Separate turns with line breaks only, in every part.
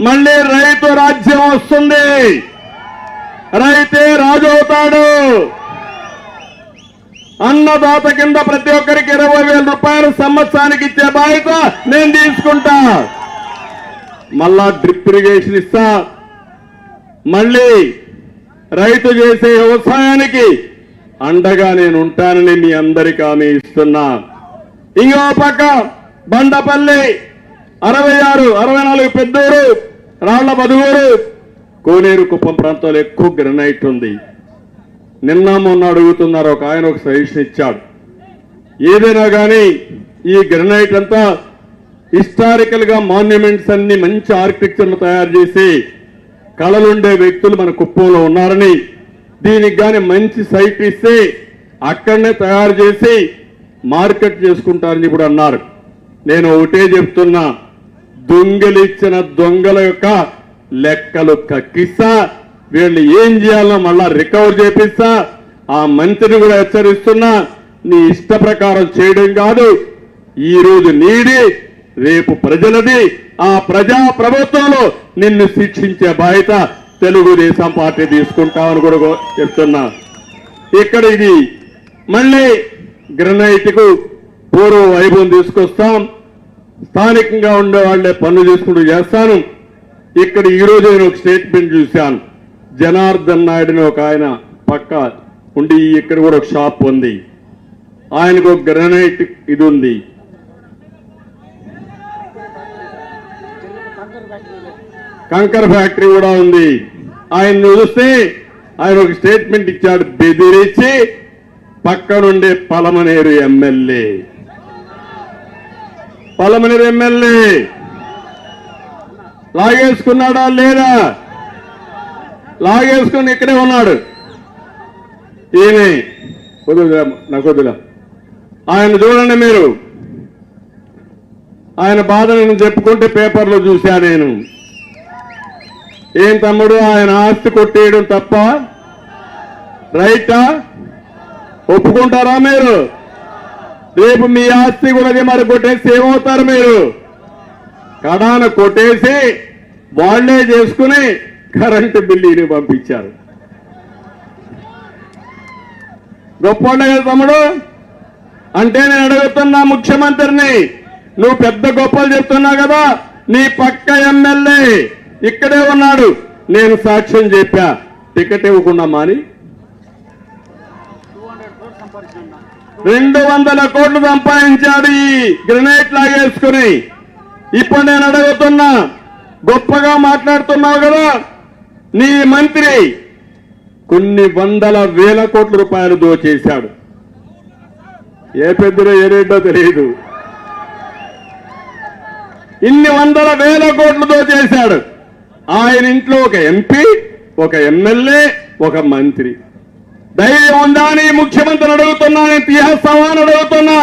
మళ్ళీ రైతు రాజ్యం వస్తుంది. రైతే రాజు అవుతాడు. అన్నదాత కింద ప్రతి ఒక్కరికి ఇరవై వేల రూపాయలు సంవత్సరానికి ఇచ్చే బాధ్యత నేను తీసుకుంటా. మళ్ళా డ్రిప్ ఇరిగేషన్ ఇస్తా. మళ్ళీ రైతు చేసే వ్యవసాయానికి అండగా నేను ఉంటానని మీ అందరికీ హామీ ఇస్తున్నా. ఇంకో పక్క బండపల్లి అరవై ఆరు అరవై నాలుగు పెద్దూరు రాళ్ళ బదుగూరు కోనేరు కుప్పం ప్రాంతంలో ఎక్కువ గ్రనైట్ ఉంది. నిన్న మొన్న అడుగుతున్నారు ఒక ఆయన ఒక సజెషన్ ఇచ్చాడు. ఏదైనా కానీ ఈ గ్రనైట్ అంతా హిస్టారికల్గా మాన్యుమెంట్స్ అన్ని మంచి ఆర్కిటెక్చర్ను తయారు చేసి కళలుండే వ్యక్తులు మన కుప్పంలో ఉన్నారని దీనికి కానీ మంచి సైట్ ఇస్తే అక్కడనే తయారు చేసి మార్కెట్ చేసుకుంటారని కూడా అన్నారు. నేను ఒకటే చెప్తున్నా దొంగలిచ్చిన దొంగల యొక్క లెక్కలు కక్కిస్తా వీళ్ళు ఏం చేయాలో మళ్ళా రికవర్ చేపిస్తా ఆ మంత్రిని కూడా హెచ్చరిస్తున్నా నీ ఇష్ట ప్రకారం చేయడం కాదు. ఈ రోజు నీడి రేపు ప్రజలది. ఆ ప్రజా ప్రభుత్వంలో నిన్ను శిక్షించే బాధ్యత తెలుగుదేశం పార్టీ తీసుకుంటామని కూడా చెప్తున్నా. ఇక్కడ ఇది మళ్ళీ గ్రనైట్కు పూర్వ వైభవం తీసుకొస్తాం. స్థానికంగా ఉండే వాళ్ళే పనులు చేసుకుంటూ చేస్తాను. ఇక్కడ ఈ నేను ఒక స్టేట్మెంట్ చూశాను. జనార్దన్ నాయుడుని ఒక ఆయన పక్క ఉండి ఇక్కడ కూడా ఒక షాప్ ఉంది. ఆయనకు ఒక గ్రనైట్ ఇది ఉంది. కంకర్ ఫ్యాక్టరీ కూడా ఉంది. ఆయన చూస్తే ఆయన ఒక స్టేట్మెంట్ ఇచ్చాడు. బెదిరించి పక్కనుండే పలమనేరు ఎమ్మెల్యే. పలమనేరు ఎమ్మెల్యే. లాగేసుకున్నాడా లేదా? లాగేసుకుని ఇక్కడే ఉన్నాడు. ఈయనే. వదులుగా నాకు వదులా. ఆయన చూడండి మీరు. ఆయన బాధ నేను చెప్పుకుంటే పేపర్లో చూశా నేను. ఏం తమ్ముడు ఆయన ఆస్తి కొట్టేయడం తప్ప? రైటా? ఒప్పుకుంటారా మీరు? రేపు మీ ఆస్తి కూడా మరి కొట్టేసి ఏమవుతారు మీరు. కడాన కొట్టేసి వాళ్ళే చేసుకుని కరెంటు బిల్లుని పంపించారు. గొప్ప కదా తమ్ముడు? అంటే నేను అడుగుతున్నా ముఖ్యమంత్రిని నువ్వు పెద్ద గొప్పలు చెప్తున్నావు కదా నీ పక్క ఎమ్మెల్యే ఇక్కడే ఉన్నాడు నేను సాక్ష్యం చెప్పా టికెట్ ఇవ్వకుండా మాని రెండు వందల కోట్లు సంపాదించాడు ఈ గ్రెనేట్ లాగేసుకుని. ఇప్పుడు నేను అడుగుతున్నా గొప్పగా మాట్లాడుతున్నావు కదా నీ మంత్రి. కొన్ని వందల వేల కోట్ల రూపాయలు దోచేశాడు. ఏ పెద్దలో ఏ రేటో తెలియదు. ఇన్ని వందల వేల కోట్లు దోచేశాడు. ఆయన ఇంట్లో ఒక ఎంపీ ఒక ఎమ్మెల్యే ఒక మంత్రి. ధైర్యం ఉందా అని ముఖ్యమంత్రిని అడుగుతున్నా నేను తీసేస్తావా అని అడుగుతున్నా.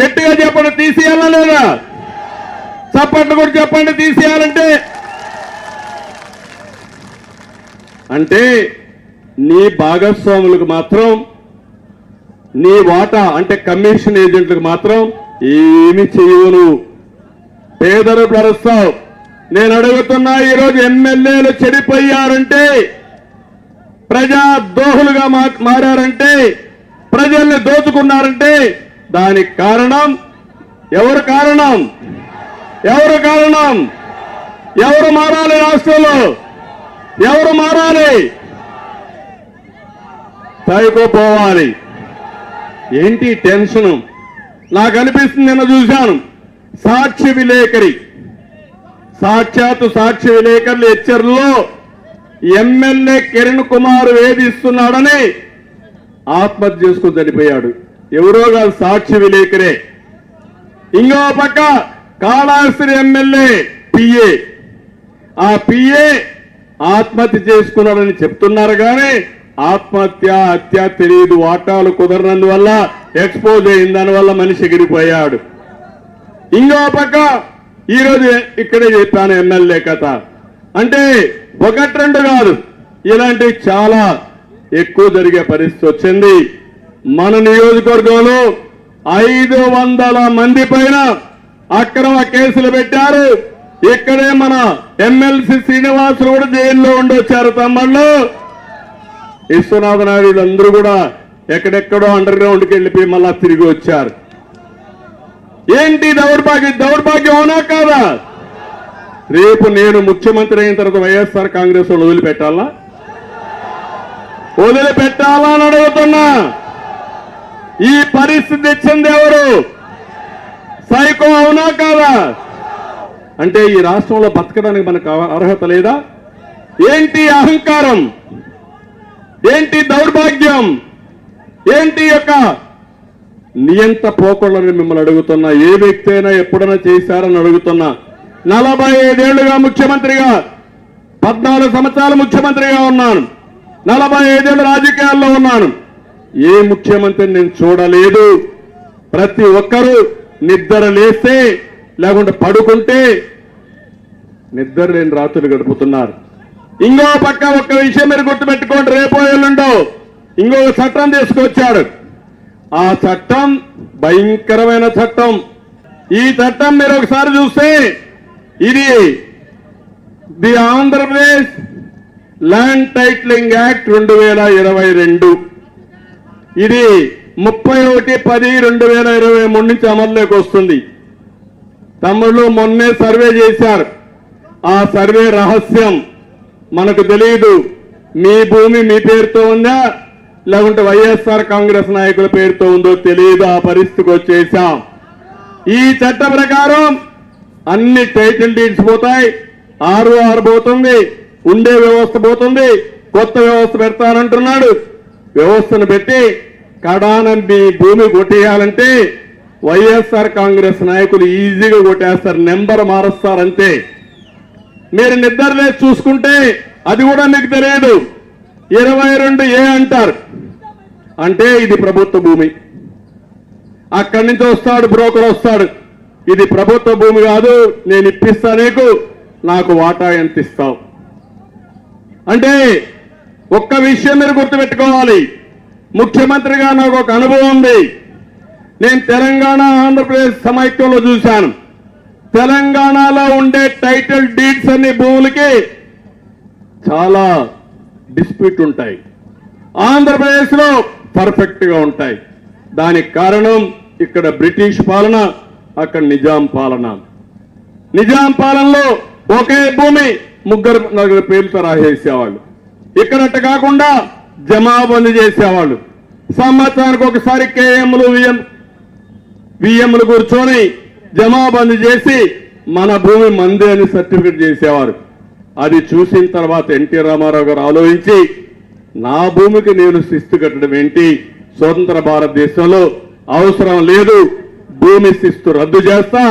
గట్టిగా చెప్పండి తీసేయాలా లేదా? చప్పట్లు కూడా చెప్పండి తీసేయాలంటే. అంటే నీ భాగస్వాములకు మాత్రం నీ వాటా అంటే కమిషన్ ఏజెంట్లకు మాత్రం ఏమి చేయవు పేదలు పరుస్తావు. నేను అడుగుతున్నా ఈరోజు ఎమ్మెల్యేలు చెడిపోయారంటే ప్రజా దోహులుగా మా- మారారంటే ప్రజల్ని దోచుకున్నారంటే దానికి కారణం ఎవరు కారణం? ఎవరు కారణం? ఎవరు మారాలి రాష్ట్రంలో? ఎవరు మారాలి? సైకో పోవాలి. ఏంటి టెన్షన్? నాకు అనిపిస్తుంది నిన్న చూశాను. సాక్షి విలేకరి. సాక్షాత్తు సాక్షి విలేకరులు హెచ్చర్లో ఎమ్మెల్యే కిరణ్ కుమార్ వేధిస్తున్నాడని ఆత్మహత్య చేసుకుని చనిపోయాడు. ఎవరో కాదు సాక్షి విలేకరే. ఇంకో పక్క కాళాస్త్రి ఎమ్మెల్యే పిఏ ఆ పిఏ ఆత్మహత్య చేసుకున్నాడని చెప్తున్నారు కానీ ఆత్మహత్య హత్య తెలియదు. వాటాలు కుదరనందువల్ల ఎక్స్పోజ్ అయిన దానివల్ల మనిషి ఎగిరిపోయాడు. ఇంకో పక్క ఈరోజు ఇక్కడే చెప్పాను ఎమ్మెల్యే కథ. అంటే ఒకటి రెండు కాదు. ఇలాంటివి చాలా ఎక్కువ జరిగే పరిస్థితి వచ్చింది. మన నియోజకవర్గంలో ఐదు వందల మంది పైన అక్రమ కేసులు పెట్టారు. ఇక్కడే మన ఎమ్మెల్సీ శ్రీనివాసులు కూడా జైల్లో ఉండొచ్చారు తమ్ముళ్ళు. విశ్వనాథ నాయుడు అందరూ కూడా ఎక్కడెక్కడో అండర్ గ్రౌండ్కి వెళ్ళిపోయి మళ్ళా తిరిగి వచ్చారు. ఏంటి దౌర్భాగ్యం? దౌర్భాగ్యం అవునా కాదా? రేపు నేను ముఖ్యమంత్రి అయిన తర్వాత వైఎస్ఆర్ కాంగ్రెస్ వాళ్ళు వదిలిపెట్టాలా? వదిలిపెట్టాలా అని అడుగుతున్నా. ఈ పరిస్థితి తెచ్చింది ఎవరు? సైకో అవునా కాదా? అంటే ఈ రాష్ట్రంలో బతకడానికి మనకు అర్హత లేదా? ఏంటి అహంకారం? ఏంటి దౌర్భాగ్యం? ఏంటి యొక్క నియంత పోకుండా మిమ్మల్ని అడుగుతున్నా. ఏ వ్యక్తి అయినా ఎప్పుడైనా చేశారని అడుగుతున్నా. నలభై ఐదేళ్ళుగా ముఖ్యమంత్రిగా పద్నాలుగు సంవత్సరాలు ముఖ్యమంత్రిగా ఉన్నాను. నలభై ఐదేళ్ళు రాజకీయాల్లో ఉన్నాను. ఏ ముఖ్యమంత్రిని నేను చూడలేదు. ప్రతి ఒక్కరూ నిద్ర లేస్తే లేకుంటే పడుకుంటే నిద్ర లేని రాత్రులు గడుపుతున్నారు. ఇంకో పక్క ఒక్క విషయం మీరు గుర్తుపెట్టుకోండి రేపో ఎల్లుండో ఇంకొక చట్టం తీసుకొచ్చాడు. ఆ చట్టం భయంకరమైన చట్టం. ఈ చట్టం మీరు ఒకసారి చూస్తే ఇది the Andhra Pradesh land titling act రెండు వేల ఇరవై రెండు. ఇది ముప్పై ఒకటి పది రెండు వేల ఇరవై మూడు నుంచి అమల్లోకి వస్తుంది. తమ్ముళ్ళు మొన్నే సర్వే చేశారు. ఆ సర్వే రహస్యం మనకు తెలియదు మీ భూమి మీ పేరుతో ఉందా? లేకుంటే వైఎస్ఆర్ కాంగ్రెస్ నాయకుల పేరుతో ఉందో తెలియదు ఆ పరిస్థితికి వచ్చేసాం. ఈ చట్ట ప్రకారం అన్ని టైటిల్ డీడ్స్ పోతాయి. ఆర్ఓఆర్ పోతుంది. ఉండే వ్యవస్థ పోతుంది. కొత్త వ్యవస్థ పెడతానంటున్నాడు. వ్యవస్థను పెట్టి కడాన భూమి కొట్టేయాలంటే వైఎస్ఆర్ కాంగ్రెస్ నాయకులు ఈజీగా కొట్టేస్తారు. నెంబర్ మారుస్తారంతే మీరు నిద్ర లేచి చూసుకుంటే అది కూడా మీకు తెలియదు. ఇరవై రెండు ఏ అంటారు? అంటే ఇది ప్రభుత్వ భూమి. అక్కడి నుంచి వస్తాడు బ్రోకర్ వస్తాడు. ఇది ప్రభుత్వ భూమి కాదు నేను ఇప్పిస్తా నీకు నాకు వాటా ఎంత ఇస్తావు? అంటే ఒక్క విషయం మీరు గుర్తుపెట్టుకోవాలి. ముఖ్యమంత్రిగా నాకు ఒక అనుభవం ఉంది. నేను తెలంగాణ ఆంధ్రప్రదేశ్ సమైక్యంలో చూశాను. తెలంగాణలో ఉండే టైటిల్ డీడ్స్ అన్ని భూములకి చాలా డిస్ప్యూట్ ఉంటాయి. ఆంధ్రప్రదేశ్లో పర్ఫెక్ట్గా ఉంటాయి. దానికి కారణం ఇక్కడ బ్రిటిష్ పాలన అక్కడ నిజాం పాలన. నిజాం పాలనలో ఒకే భూమి ముగ్గురు నలుగురు పేర్లతో రాసేసేవాళ్ళు. ఇక్కడట్ట కాకుండా జమాబందీ చేసేవాళ్ళు. సంవత్సరానికి ఒకసారి కేఎంలు విఎం విఎంలు కూర్చొని జమాబందీ చేసి మన భూమి మంది అని సర్టిఫికెట్ చేసేవారు. అది చూసిన తర్వాత ఎన్టీ రామారావు గారు ఆలోచించి నా భూమికి నేను శిస్తు కట్టడం ఏంటి? స్వతంత్ర భారతదేశంలో అవసరం లేదు. భూమి శిస్తు రద్దు చేస్తా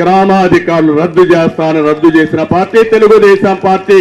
గ్రామాధికారులు రద్దు చేస్తా అని రద్దు చేసిన పార్టీ తెలుగుదేశం పార్టీ.